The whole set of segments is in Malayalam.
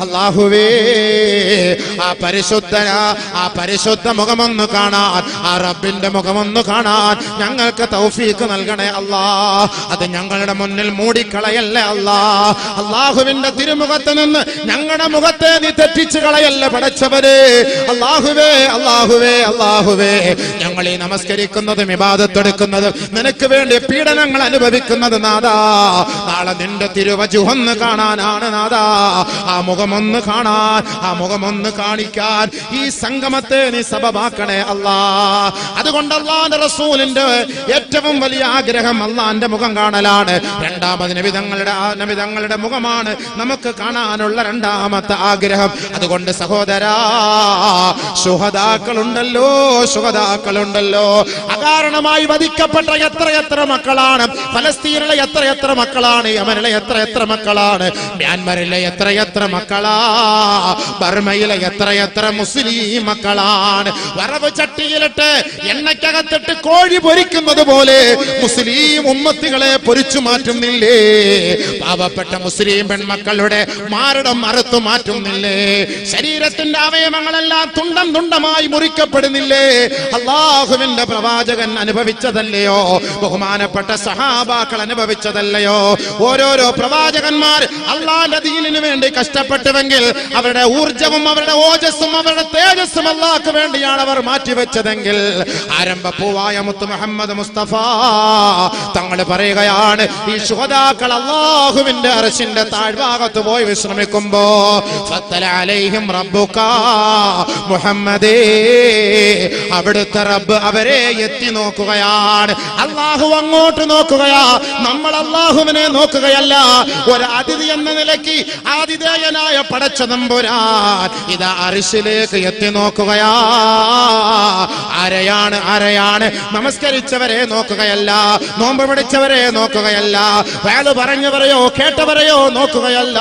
അള്ളാഹുവേ ആ പരിശുദ്ധ ആ പരിശുദ്ധ മുഖമൊന്ന് കാണാൻ ആ റബ്ബിന്റെ മുഖമൊന്ന് കാണാൻ ഞങ്ങൾക്ക് തൗഫീക്ക് നൽകണേ അല്ലാ അത് ഞങ്ങളുടെ മുന്നിൽ മൂടിക്കളയല്ലേ അല്ലാ അള്ളാഹുവിന്റെ തിരുമുഖത്ത് നിന്ന് ഞങ്ങളുടെ മുഖത്തെ നീ തെറ്റിച്ചു കളയല്ലേ പടച്ചവരെ. അള്ളാഹുവേ അള്ളാഹുവേ അള്ളാഹുവേ. ഞങ്ങൾ ഈ നമസ്കരിക്കുന്നതും ഇബാദത്തെടുക്കുന്നതും നിനക്ക് വേണ്ടി പീഡനങ്ങൾ അനുഭവിക്കുന്നത് നാദാ. നാളെ നിന്റെ തിരുവചുഹന്ന് കാണാനാണ് നാദാ. ആ മുഖമൊന്ന് കാണാൻ ആ മുഖമൊന്ന് കാണിക്കാൻ ഈ സംഗമത്തെ നീ സബമാക്കണേ അല്ലാ. അതുകൊണ്ട് റസൂലിന്റെ ഏറ്റവും വലിയ ആഗ്രഹം അല്ലാന്റെ മുഖം കാണലാണ്. രണ്ടാമത് നബിതങ്ങളുടെ നബിതങ്ങളുടെ മുഖമാണ് നമുക്ക് കാണാനുള്ള രണ്ടാമത്തെ ആഗ്രഹം. അതുകൊണ്ട് സഹോദരാ സുഹതാക്കളുണ്ടല്ലോ സുഹതാക്കളുണ്ടല്ലോ അകാരണമായി വധിക്കപ്പെട്ട എത്ര എത്ര മക്കളാണ് ഫലസ്തീനിലെ എത്ര എത്ര മക്കളാണ്? യമനിലെ എത്ര എത്ര മക്കളാണ്? മ്യാൻമറിലെ എത്ര എത്ര മക്കളാ? ബർമയിലെ എത്ര എത്ര മുസ്ലിം മക്കളാണ്? വറവ് ചട്ടിയിലിട്ട് എണ്ണയ്ക്കകത്തിട്ട് കോഴി പൊരിക്കുന്നത് പോലെ മുസ്ലിം ഉമ്മത്തികളെ പൊരിച്ചു മാറ്റുന്നില്ലേ? പാവപ്പെട്ട മുസ്ലിം പെൺമക്കളുടെ മാരടം അറുത്തു മാറ്റുന്നില്ലേ? ശരീരത്തിന്റെ അവയവങ്ങളെല്ലാം തുണ്ടം തുണ്ടമായി മുറിക്കപ്പെടുന്നില്ലേ? അള്ളാഹുവിന്റെ പ്രവാചകൻ അനുഭവിച്ചതല്ലയോ? ബഹുമാനപ്പെട്ട സഹാബാക്കൾ അനുഭവിച്ചതല്ലയോ? ഓരോരോ പ്രവാചകന്മാർ അള്ളാന്റെ ദീനിനു വേണ്ടി കഷ്ടപ്പെട്ടുവെങ്കിൽ അവരുടെ ഊർജവും അവരുടെ ഓജസ്സും അവരുടെ തേജസ്സും അള്ളാഹ്ക്ക് വേണ്ടിയാണ് അവർ മാറ്റിവെച്ചതെങ്കിൽ ആരംഭ പൂവായ മുത്ത് മുഹമ്മദ് മുസ്തഫ തങ്ങൾ പറയുകയാണ് ഈ ശുഹതാക്കൾ അള്ളാഹുവിന്റെ അറശിന്റെ താഴ്ഭാഗത്ത് പോയി വിശ്രമിക്കുമ്പോ അവിടുത്തെ റബ്ബ് അവരെ എത്തി നോക്കുകയാണ്. അള്ളാഹു അങ്ങോട്ട് നമ്മൾ അള്ളാഹുവിനെ നോക്കുകയല്ല ഒരു അതിഥി എന്ന നിലയ്ക്ക് ആതിഥേയനായ പടച്ച നമ്പുരാൻ ഇത് അരിശിലേക്ക് എത്തി നോക്കുകയാ. ആരെയാണ് ആരെയാണ് നമസ്കരിച്ചവരെ നോക്കുകയല്ല നോമ്പ് പിടിച്ചവരെ നോക്കുകയല്ല വേൾ പറഞ്ഞവരെയോ കേട്ടവരെയോ നോക്കുകയല്ല.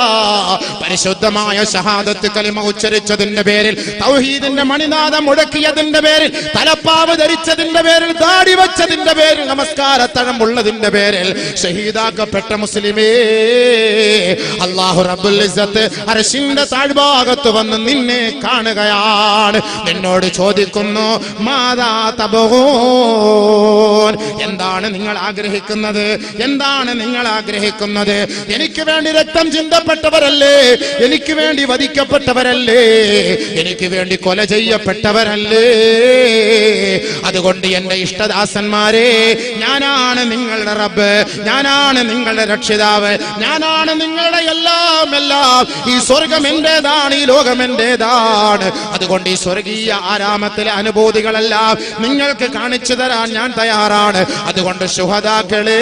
പരിശുദ്ധമായ ഷഹാദത്ത് കലിമ ഉച്ചരിച്ചതിന്റെ പേരിൽ തൗഹീദിന്റെ മണിനാഥം മുടക്കിയതിന്റെ പേരിൽ തലപ്പാവ് ധരിച്ചതിന്റെ പേരിൽ ദാടി വെച്ചതിന്റെ പേരിൽ നമസ്കാരത്തഴം ഉള്ളതിന്റെ പേരിൽ ഷഹീദാക്കപ്പെട്ട മുസ്ലിമേ അള്ളാഹു ഇസ്സത്ത് അരശിന്റെ താഴ്ഭാഗത്ത് വന്ന് നിന്നെ കാണുകയാണ്. നിന്നോട് ചോദിക്കുന്നു മാതാ തബോൻ എന്താണ് നിങ്ങൾ ആഗ്രഹിക്കുന്നത്? എന്താണ് നിങ്ങൾ ആഗ്രഹിക്കുന്നത്? എനിക്ക് വേണ്ടി രക്തം ചിന്തപ്പെട്ടവരല്ലേ? എനിക്ക് വേണ്ടി വധിക്കപ്പെട്ടവരല്ലേ? എനിക്ക് വേണ്ടി കൊല ചെയ്യപ്പെട്ടവരല്ലേ? അതുകൊണ്ട് എന്റെ ഇഷ്ടദാസന്മാരെ ഞാനാണ് നിങ്ങളുടെ റബ്ബ് ഞാനാണ് നിങ്ങളുടെ രക്ഷിതാവ് ഞാനാണ് നിങ്ങളുടെ എല്ലാം എല്ലാം. ഈ സ്വർഗം എന്റേതാണ് ഈ ലോകം എന്റേതാണ്. അതുകൊണ്ട് ഈ സ്വർഗീയ ആരാമത്തിലെ അനുഭൂതികളെല്ലാം നിങ്ങൾക്ക് കാണിച്ചു തരാൻ ഞാൻ തയ്യാറാണ്. അതുകൊണ്ട് ശുഹദാക്കളെ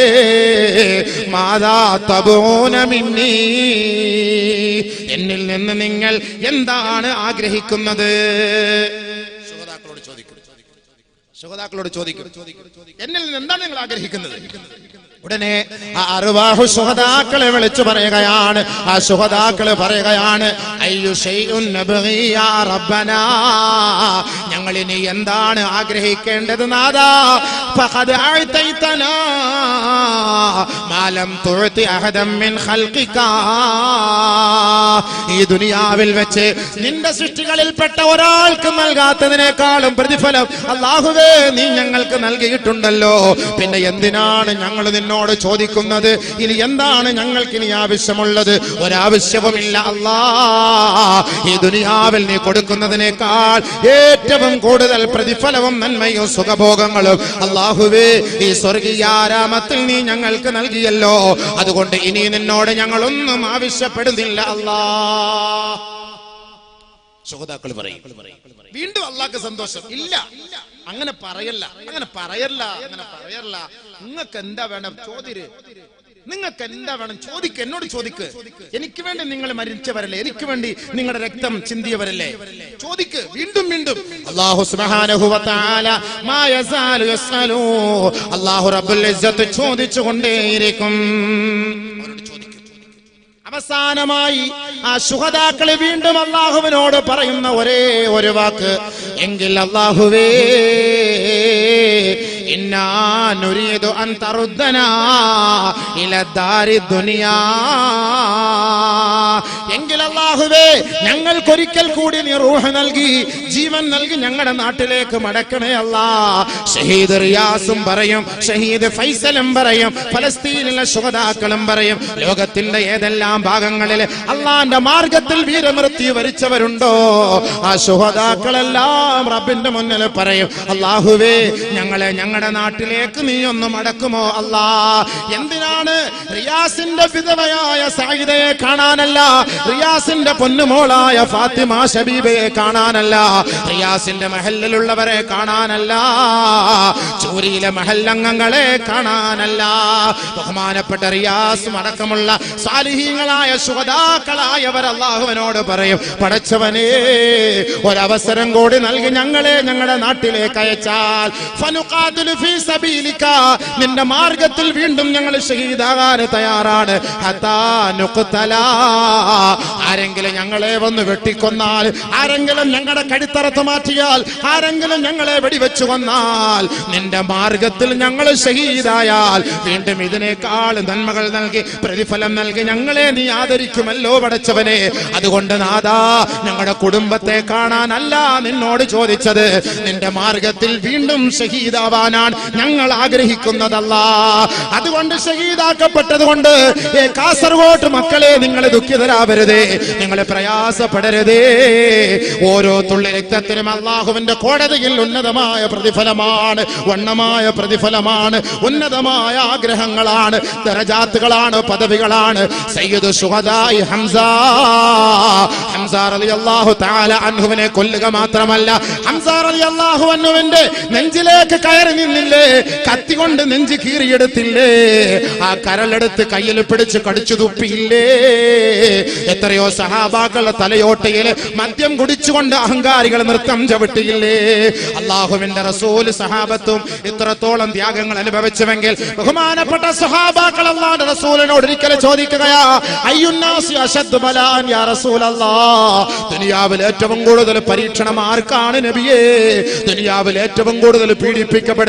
മാതാ തപോനമിന്നീ എന്നിൽ നിന്ന് നിങ്ങൾ എന്താണ് ആഗ്രഹിക്കുന്നത്? ശുഹതാക്കളോട് ചോദിക്കും. എന്നിൽ നിന്ന് എന്താണ് നിങ്ങൾ ആഗ്രഹിക്കുന്നത്? ഉടനെ ആ അറുവാഹു സുഹതാക്കളെ വിളിച്ചു പറയുകയാണ്. ആ സുഹതാക്കൾ പറയുകയാണ് ഞങ്ങൾ ഇനി എന്താണ് ആഗ്രഹിക്കേണ്ടത് നാദാ? മാലം തുഅതി അഹദം മിൻ ഈ ദുനിയാവിൽ വെച്ച് നിന്റെ സൃഷ്ടികളിൽപ്പെട്ട ഒരാൾക്ക് നൽകാത്തതിനേക്കാളും പ്രതിഫലം അള്ളാഹുവേ നീ ഞങ്ങൾക്ക് നൽകിയിട്ടുണ്ടല്ലോ. പിന്നെ എന്തിനാണ് ഞങ്ങൾ നിന്നോട് ചോദിക്കുന്നത് ഇനി എന്താണ് ഞങ്ങൾക്ക് ഇനി ആവശ്യമുള്ളത്? ഒരാവശ്യവുമില്ല അല്ലാ. ഈ ദുനിയാവിൽ നീ കൊടുക്കുന്നതിനേക്കാൾ ഏറ്റവും കൂടുതൽ പ്രതിഫലവും നന്മയും സുഖഭോഗങ്ങളും അള്ളാഹുവേ ഈ സ്വർഗീയ ആരാമത്തിൽ നീ ഞങ്ങൾക്ക് നൽകിയല്ലോ. അതുകൊണ്ട് ഇനി നിന്നോട് ഞങ്ങളൊന്നും ആവശ്യപ്പെടുന്നില്ല അല്ലാ. ശോതാക്കൾ പറയും. വീണ്ടും അള്ളാഹ്ക്ക് സന്തോഷം. ഇല്ല. അങ്ങനെ പറയല്ല. അങ്ങനെ പറയല്ല. അങ്ങനെ പറയല്ല. നിങ്ങൾക്ക് എന്താ വേണം? ചോദിര്. നിങ്ങൾക്ക് എന്താ വേണം? ചോദിക്ക്. എന്നോട് ചോദിക്ക്. എനിക്ക് വേണ്ടി നിങ്ങൾ മരിച്ചവരല്ലേ? എനിക്ക് വേണ്ടി നിങ്ങളുടെ രക്തം ചിന്തിയവരല്ലേ? ചോദിക്ക്. വീണ്ടും വീണ്ടും. അല്ലാഹു സുബ്ഹാനഹു വ തആല മാ യസാലു യസ്അലു. അല്ലാഹു റബ്ബുൽ ഇസ്സത്ത് ചോദിച്ചു കൊണ്ടേയിരിക്കും അവരോട് അവസാനമായി ആ ശുഹദാക്കളെ വീണ്ടും അള്ളാഹുവിനോട് പറയുന്ന ഒരേ ഒരു വാക്ക്. എങ്കിൽ അള്ളാഹുവേ ദുനിയാ എങ്കിൽ ഞങ്ങൾക്കൊരിക്കൽ കൂടി നീ റൂഹ് നൽകി ജീവൻ നൽകി ഞങ്ങളുടെ നാട്ടിലേക്ക് മടക്കണേ അല്ലാ. ഷഹീദ് റിയാസും പറയും ഷഹീദ് ഫൈസലും പറയും ഫലസ്തീനിലെ ശുഹതാക്കളും പറയും ലോകത്തിന്റെ ഏതെല്ലാം ഭാഗങ്ങളിൽ അള്ളാന്റെ മാർഗത്തിൽ വീരമൃത്യു വരിച്ചവരുണ്ടോ? ആ ശുഹതാക്കളെല്ലാം റബ്ബിന്റെ മുന്നിൽ പറയും അള്ളാഹുവേ ഞങ്ങളെ ഞങ്ങളുടെ നാട്ടിലേക്ക് നീ ഒന്ന് മടക്കുമോ അല്ലാ? എന്തിനാണ് റിയാസിന്റെ വിധവയായ സായിദയെ കാണാനല്ല റിയാസിന്റെ പൊന്നുമോളായ ഫാത്തിമ ഷബീബയെ കാണാനല്ല റിയാസിന്റെ മഹലിലുള്ളവരെ കാണാനല്ല ചൂരിയിലെ മഹല്ലംഗങ്ങളെ കാണാനല്ല. ബഹുമാനപ്പെട്ട റിയാസ് അടക്കമുള്ള സാലിഹീങ്ങളായ സുഹതാക്കളായവർ അള്ളാഹുവിനോട് പറയും പടച്ചവനേ ഒരവസരം കൂടി നൽകി ഞങ്ങളെ ഞങ്ങളുടെ നാട്ടിലേക്ക് അയച്ചാൽ സബീലിക നിന്റെ മാർഗത്തിൽ വീണ്ടും ഞങ്ങൾ ഷഹീദാകാൻ തയ്യാറാണ്. ആരെങ്കിലും ഞങ്ങളെ വന്ന് വെട്ടിക്കൊന്നാൽ ആരെങ്കിലും ഞങ്ങളുടെ കടിത്തറത്ത് മാറ്റിയാൽ ആരെങ്കിലും ഞങ്ങളെ വെടിവെച്ചു കൊന്നാൽ നിന്റെ മാർഗത്തിൽ ഞങ്ങൾ ഷഹീദായാൽ വീണ്ടും ഇതിനേക്കാൾ നന്മകൾ നൽകി പ്രതിഫലം നൽകി ഞങ്ങളെ നീ ആദരിക്കുമല്ലോ പടച്ചവനെ. അതുകൊണ്ട് നാദാ ഞങ്ങളുടെ കുടുംബത്തെ കാണാനല്ല നിന്നോട് ചോദിച്ചത്. നിന്റെ മാർഗത്തിൽ വീണ്ടും ഷഹീദാവാനാണ് ഞങ്ങൾ ആഗ്രഹിക്കുന്നതല്ല. അതുകൊണ്ട് ഷഹീദാക്കപ്പെട്ടത് കൊണ്ട് കാസർഗോട്ട് മക്കളെ നിങ്ങൾ ദുഃഖിതരാവരുതേ നിങ്ങളെ പ്രയാസപ്പെടരുതേ. ഓരോ തുള്ളി രക്തത്തിനും അള്ളാഹുവിന്റെ കോടതിയിൽ ഉന്നതമായ പ്രതിഫലമാണ് വണ്ണമായ പ്രതിഫലമാണ് ഉന്നതമായ ആഗ്രഹങ്ങളാണ് ദരജാത്തുകളാണ് പദവികളാണ്. സയ്യിദ് സുഹദായി ഹംസ ഹംസ റളിയല്ലാഹു തആല അൻഹുവിനെ കൊല്ലുക മാത്രമല്ല ഹംസ അള്ളാഹു അൻഹുവിന്റെ നെഞ്ചിലേക്ക് കയറി നിന്നില്ലേ കത്തി കൊണ്ട് നെഞ്ച് കീറിയെടുത്തില്ലേ? ആ കരലെടുത്ത് കയ്യിൽ പിടിച്ച് കടിച്ചു തുപ്പിയില്ലേ? എത്രയോ സഹാബാക്കളുടെ തലയോട്ടയിൽ മദ്യം കുടിച്ചുകൊണ്ട് അഹങ്കാരികൾ നൃത്തം ചവിട്ടിയില്ലേ? അള്ളാഹുവിന്റെ റസൂൽ സഹാബത്തും ഇത്രത്തോളം ത്യാഗങ്ങൾ അനുഭവിച്ചുവെങ്കിൽ ബഹുമാനപ്പെട്ട സഹാബാക്കൾ അള്ളാഹുന്റെ റസൂലിനോട് ഒരിക്കലും ചോദിക്കുകയാ യാ ഏറ്റവും കൂടുതൽ പരീക്ഷണം ആർക്കാണ് നബിയേ? ദുനിയാവിൽ ഏറ്റവും കൂടുതൽ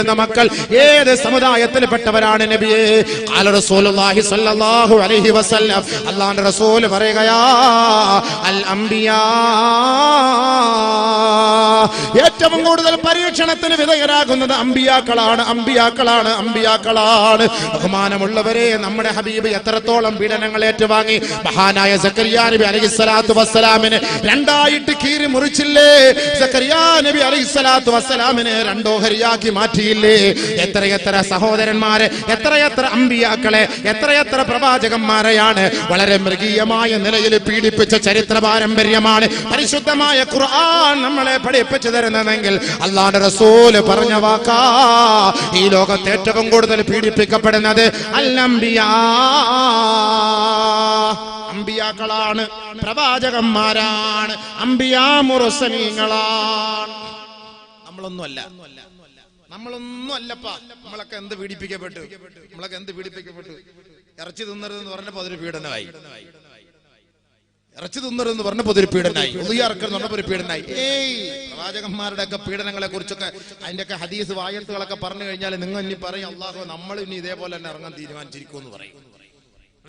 പീഡിപ്പിക്കപ്പെടുന്ന മക്കൾ ഏത് സമുദായത്തിൽപ്പെട്ടവരാണ് നബിയേ? അള്ളാഹുവിന്റെ റസൂൽ പറയുകയാ അൽ അംബിയാ. ഏറ്റവും കൂടുതൽ പരീക്ഷണത്തിന് വിധേയരാകുന്നത് അമ്പിയാക്കളാണ് അമ്പിയാക്കളാണ് അമ്പിയാക്കളാണ് ബഹുമാനമുള്ളവരെ നമ്മുടെ ഹബീബ് എത്രത്തോളം പീഡനങ്ങൾ ഏറ്റുവാങ്ങി. മഹാനായ സക്കരിയാ നബി അലൈഹി സ്വലാത്തു വസ്സലാമിന് രണ്ടായിട്ട് കീറി മുറിച്ചില്ലേ? സക്കരിയാ നബി അലൈഹി സ്വലാത്തു വസ്സലാമിനെ രണ്ടോഹരിയാക്കി മാറ്റിയില്ലേ? എത്രയെത്ര സഹോദരന്മാരെ എത്രയെത്ര അമ്പിയാക്കളെ എത്രയെത്ര പ്രവാചകന്മാരെയാണ് വളരെ മൃഗീയമായ നിലയിൽ പീഡിപ്പിച്ച ചരിത്ര പാരമ്പര്യമാണ് പരിശുദ്ധമായ ഖുർആൻ നമ്മളെ പഠിപ്പിച്ചു തരുന്നതെങ്കിൽ അള്ളാന്റെ റസൂൽ പറഞ്ഞ വാക്കാ. ഈ ലോകത്ത് ഏറ്റവും കൂടുതൽ പീഡിപ്പിക്കപ്പെടുന്നത് അല്ലംബിയാ. അമ്പിയാക്കളാണ് പ്രവാചകന്മാരാണ് അമ്പിയാ മുറസനീങ്ങളാണ് നമ്മളൊന്നുമല്ല. നമ്മളൊന്നും അല്ലപ്പ. നമ്മളൊക്കെ എന്ത് പീഡിപ്പിക്കപ്പെട്ടു? നമ്മളൊക്കെ എന്ത് പീഡിപ്പിക്കപ്പെട്ടു? ഇറച്ചി തിന്നരുതെന്ന് പറഞ്ഞപ്പോ അതൊരു പീഡനമായി. ഇറച്ചി തിന്നരുതെന്ന് പറഞ്ഞപ്പോ അതൊരു പീഡനായി ഉദയർക്കെന്ന് പറഞ്ഞപ്പോ ഒരു പീഡനായി ഏയ്! പ്രവാചകന്മാരുടെ ഒക്കെ പീഡനങ്ങളെ കുറിച്ചൊക്കെ അതിന്റെ ഒക്കെ ഹദീസ് വായത്തുകളൊക്കെ പറഞ്ഞു കഴിഞ്ഞാൽ നിങ്ങൾ ഇനി പറയും അള്ളാഹു നമ്മൾ ഇനി ഇതേപോലെ തന്നെ ഇറങ്ങാൻ തീരുമാനിച്ചിരിക്കും എന്ന് പറയും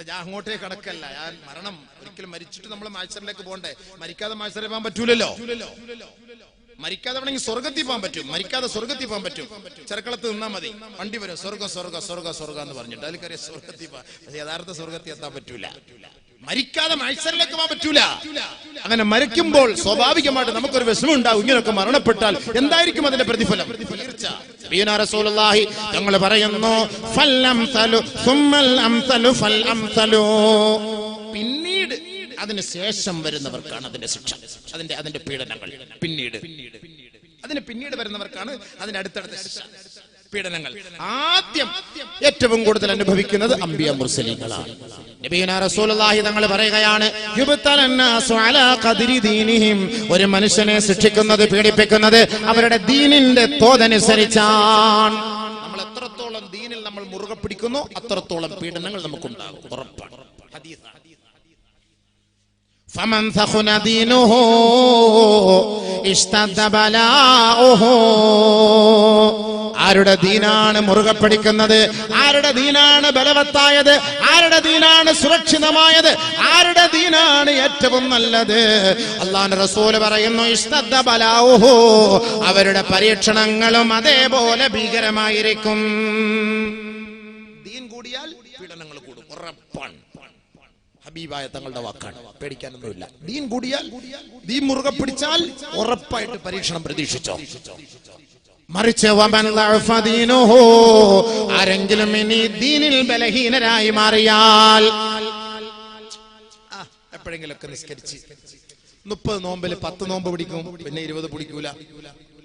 ഞാൻ അങ്ങോട്ടേക്ക് കടക്കല്ല. ഞാൻ മരണം. ഒരിക്കലും മരിച്ചിട്ട് നമ്മൾ മാത്സറിലേക്ക് പോകണ്ടേ? മരിക്കാതെ മാത്സരം പോകാൻ പറ്റൂലല്ലോ? മരിക്കാതെ വേണമെങ്കിൽ സ്വർഗത്തിൽ പോകാൻ പറ്റും. മരിക്കാതെ സ്വർഗത്തിൽ പോകാൻ പറ്റും. ചെറുക്കളത്ത് നിന്നാ മതി. വണ്ടി വരും. സ്വർഗ സ്വർഗ സ്വർഗ സ്വർഗ എന്ന് പറഞ്ഞിട്ട്. അതിൽ കയറിയ സ്വർഗത്തിൽ പക്ഷെ യഥാർത്ഥ സ്വർഗത്തിൽ എത്താൻ പറ്റൂല. മരിക്കാതെ മത്സരിലേക്ക് പോകാൻ പറ്റൂല. അങ്ങനെ മരിക്കുമ്പോൾ സ്വാഭാവികമായിട്ട് നമുക്കൊരു വിഷമം ഉണ്ടാവും. ഇങ്ങനെയൊക്കെ മരണപ്പെട്ടാൽ എന്തായിരിക്കും അതിന്റെ പ്രതിഫലം? തീർച്ച. തങ്ങൾ പറയുന്നു സുമ്മൽ അംസലു ഫൽ അംസലു. അതിന് ശേഷം വരുന്നവർക്കാണ് അതിന്റെ ശിക്ഷ അതിന്റെ അതിന്റെ പീഡനങ്ങൾ. പിന്നീട് അതിന് പിന്നീട് വരുന്നവർക്കാണ് അതിന്റെ അടുത്തടുത്ത ശിക്ഷ. പീഡനങ്ങൾ. ആദ്യം ഏറ്റവും കൂടുതൽ അനുഭവിക്കുന്നത് അമ്പിയ മുർസലിങ്ങളാണ്. നബിയുനാ റസൂലുള്ളാഹി തങ്ങൾ പറയുകയാണ് ഒരു മനുഷ്യനെ ശിക്ഷിക്കുന്നത് പീഡിപ്പിക്കുന്നത് അവരുടെ ദീനിന്റെ തോതനുസരിച്ചാണ്. നമ്മൾ എത്രത്തോളം ദീനിൽ നമ്മൾ മുറുകെ പിടിക്കുന്നു അത്രത്തോളം പീഡനങ്ങൾ നമുക്കുണ്ടാകും. ഉറപ്പാണ്. ഹദീസാണ്. فمن ثخن دينه اشتد بلاؤه ആരുടെ ദീനാണ് മുറുകെ പിടിക്കുന്നത് ആരുടെ ദീനാണ് ബലവത്തായത് ആരുടെ ദീനാണ് സുരക്ഷിതമായത് ആരുടെ ദീനാണ് ഏറ്റവും നല്ലത് അള്ളാഹ് റസൂല് പറയുന്നു ഇഷ്ടദ്ദ ബലാവുഹു അവരുടെ പരീക്ഷണങ്ങളും അതേപോലെ ഭീകരമായിരിക്കും ഹബീബായ തങ്ങളുടെ വാക്കാണ്. പേടിക്കാനൊന്നുമില്ല. ദീൻ കൂടിയാൽ ദീൻ മുറുകെ പിടിച്ചാൽ ഉറപ്പായിട്ട് പരീക്ഷണം പ്രതീക്ഷിച്ചോ. മറിച്ച് ആരെങ്കിലും ഇനി ദീനിൽ ബലഹീനരായി മാറിയാൽ. എപ്പോഴെങ്കിലൊക്കെ നിസ്കരിച്ച്. മുപ്പത് നോമ്പിൽ പത്ത് നോമ്പ് പിടിക്കും പിന്നെ ഇരുപത് പിടിക്കൂല.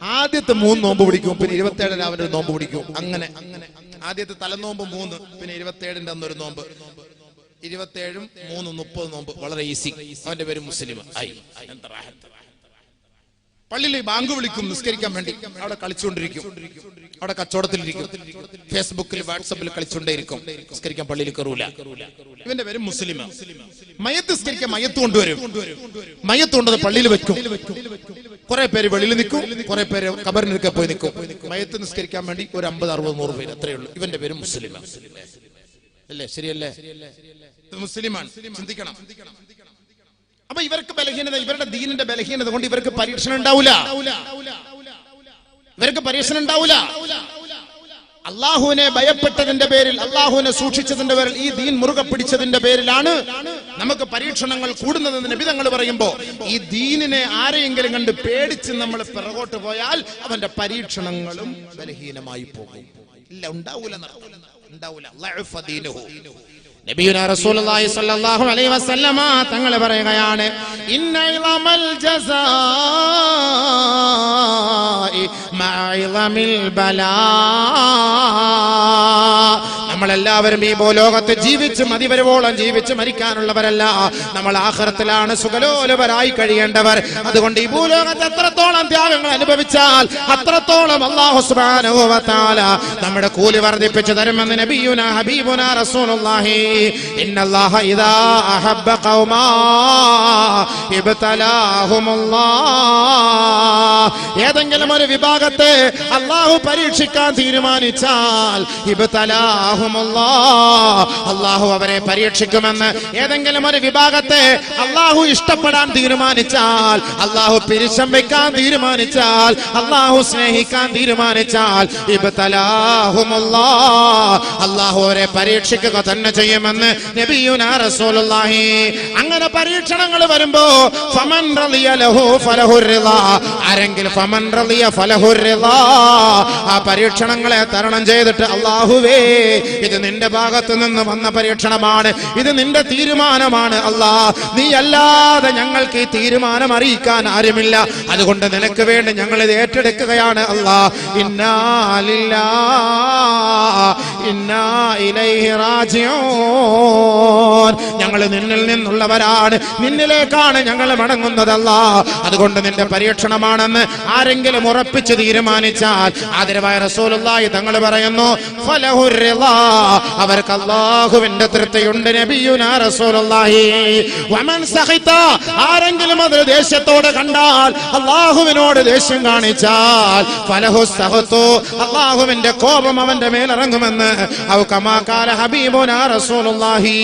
ആദ്യത്തെ മൂന്ന് നോമ്പ് പിടിക്കും പിന്നെ ഇരുപത്തേഴ് രാവിലെ ഒരു നോമ്പ് പിടിക്കും. അങ്ങനെ അങ്ങനെ ആദ്യത്തെ തലനോമ്പ് മൂന്ന് പിന്നെ ഇരുപത്തേഴിന്റെ അന്നൊരു നോമ്പ്. ഇരുപത്തേഴും മൂന്ന് മുപ്പത് നോമ്പ് വളരെ ഈസി. അവന്റെ പേര് മുസ്ലിം ആയി. പള്ളിയിൽ ബാങ്ക് വിളിക്കും നിസ്കരിക്കാൻ വേണ്ടി. അവിടെ കളിച്ചുകൊണ്ടിരിക്കും. അവിടെ കച്ചവടത്തിലിരിക്കും. ഫേസ്ബുക്കിൽ വാട്സപ്പിൽ കളിച്ചുകൊണ്ടേയിരിക്കും. നിസ്കരിക്കാൻ പള്ളിയിൽ കയറൂല. ഇവന്റെ പേര് മുസ്ലിം മയത്ത് നിസ്കരിക്കാൻ മയത്ത് കൊണ്ടുവരും. മയത്ത് കൊണ്ടത് പള്ളിയിൽ വെക്കും. കുറെ പേര് വെളിയിൽ നിൽക്കും. കുറെ പേര് കബറിനൊക്കെ പോയി നിൽക്കും. മയത്ത് നിസ്കരിക്കാൻ വേണ്ടി ഒരു അമ്പത് അറുപത് നൂറ് പേര്. അത്രയേ ഉള്ളൂ. ഇവന്റെ പേര് മുസ്ലിം അല്ലേ? ശരിയല്ലേ? മുസ്ലിമാണ്. ചിന്തിക്കണം. അപ്പൊ ഇവർക്ക് ബലഹീനത ഇവരുടെ ദീനിന്റെ ബലഹീനത കൊണ്ട് ഇവർക്ക് പരീക്ഷണം ഉണ്ടാവില്ല ഇവർക്ക് പരീക്ഷണം ഉണ്ടാവില്ല അള്ളാഹുവിനെ ഭയപ്പെട്ടതിന്റെ പേരിൽ അള്ളാഹുവിനെ സൂക്ഷിച്ചതിന്റെ പേരിൽ ഈ ദീൻ മുറുകെ പിടിച്ചതിന്റെ പേരിലാണ് നമുക്ക് പരീക്ഷണങ്ങൾ കൂടുന്നതെന്ന് നിബിതങ്ങൾ പറയുമ്പോ ഈ ദീനിനെ ആരെയെങ്കിലും കണ്ട് പേടിച്ച് നമ്മൾ പിറകോട്ട് പോയാൽ അവന്റെ പരീക്ഷണങ്ങളും ബലഹീനമായി പോകും. ഇല്ല ഉണ്ടാവൂല. ഉണ്ടാവൂല. നബിയുന റസൂലുള്ളാഹി സ്വല്ലല്ലാഹു അലൈഹി വസല്ലമ തങ്ങൾ പറയുകയാണ് ഇന്ന ഇളമൽ ജസാഇ മഇളമിൽ ബലാ നമ്മളെല്ലാവരും ഈ ഭൂലോകത്ത് ജീവിച്ച് മതിവരുവോളം ജീവിച്ച് മരിക്കാനുള്ളവരല്ല. നമ്മൾ ആഹ്റത്തിലാണ് സുഖലോലവരായി കഴിയേണ്ടവർ. അതുകൊണ്ട് ഈ ഭൂലോകത്ത് എത്രത്തോളം ത്യാഗങ്ങൾ അനുഭവിച്ചാൽ അത്രത്തോളം അള്ളാഹു നമ്മുടെ കൂലി വർദ്ധിപ്പിച്ചു തരുമെന്ന് നബിയുന ഹബീബുന റസൂലുള്ളാഹി. ഇദാ അഹബ്ബ ഖൗമാ ഏതെങ്കിലും ഒരു വിഭാഗത്തെ അള്ളാഹു പരീക്ഷിക്കാൻ തീരുമാനിച്ചാൽ ഇബ്തലാഹുമുല്ലാഹ് അള്ളാഹു അവരെ പരീക്ഷിക്കുമെന്ന് ഏതെങ്കിലും ഒരു വിഭാഗത്തെ അള്ളാഹു ഇഷ്ടപ്പെടാൻ തീരുമാനിച്ചാൽ അള്ളാഹു പിരിശം വെക്കാൻ തീരുമാനിച്ചാൽ അള്ളാഹു സ്നേഹിക്കാൻ തീരുമാനിച്ചാൽ അള്ളാഹു അവരെ പരീക്ഷിക്കുക തന്നെ ചെയ്യുമെന്ന് നബിയുനാ റസൂലുള്ളാഹി. അങ്ങനെ പരീക്ഷണങ്ങൾ വരുമ്പോ ഫമൻ റളിയ ലഹു ആരെങ്കിലും ഫമൻ റളിയ ആ പരീക്ഷണങ്ങളെ തരണം ചെയ്തിട്ട് അള്ളാഹുവേ ഇത് നിന്റെ ഭാഗത്ത് നിന്ന് വന്ന പരീക്ഷണമാണ്. ഇത് നിന്റെ തീരുമാനമാണ് അല്ലാ. നീ അല്ലാതെ ഞങ്ങൾക്ക് ഈ തീരുമാനം അറിയിക്കാൻ ആരുമില്ല. അതുകൊണ്ട് നിനക്ക് വേണ്ടി ഞങ്ങൾ ഇത് ഏറ്റെടുക്കുകയാണ് അല്ലാ. ഇന്നാലില്ല ഇന്നാ ഇലൈഹി റാജിഊൻ. ഞങ്ങൾ നിന്നിൽ നിന്നുള്ളവരാണ്. നിന്നിലേക്കാണ് ഞങ്ങൾ മടങ്ങുന്നതല്ല അതുകൊണ്ട് നിന്റെ പരീക്ഷണമാണെന്ന് ആരെങ്കിലും ഉറപ്പിച്ച് തീരുമാനിച്ചാൽ. ആദരവായ റസൂലുള്ളാഹി തങ്ങൾ പറയുന്നു ഫലഹുർ. അവർക്ക് അള്ളാഹുവിന്റെ തൃപ്തിയുണ്ട് നബിയുനാ റസൂലുള്ളാഹി. വമൻ ആരെങ്കിലും അത് ദേഷ്യത്തോടെ കണ്ടാൽ അള്ളാഹുവിനോട് ദേഷ്യം കാണിച്ചാൽ ഫലഹു സഹത്തു അള്ളാഹുവിന്റെ കോപം അവന്റെ മേലിറങ്ങുമെന്ന്. ഔ കമാ കാല ഹബീബുനാ റസൂലുള്ളാഹി.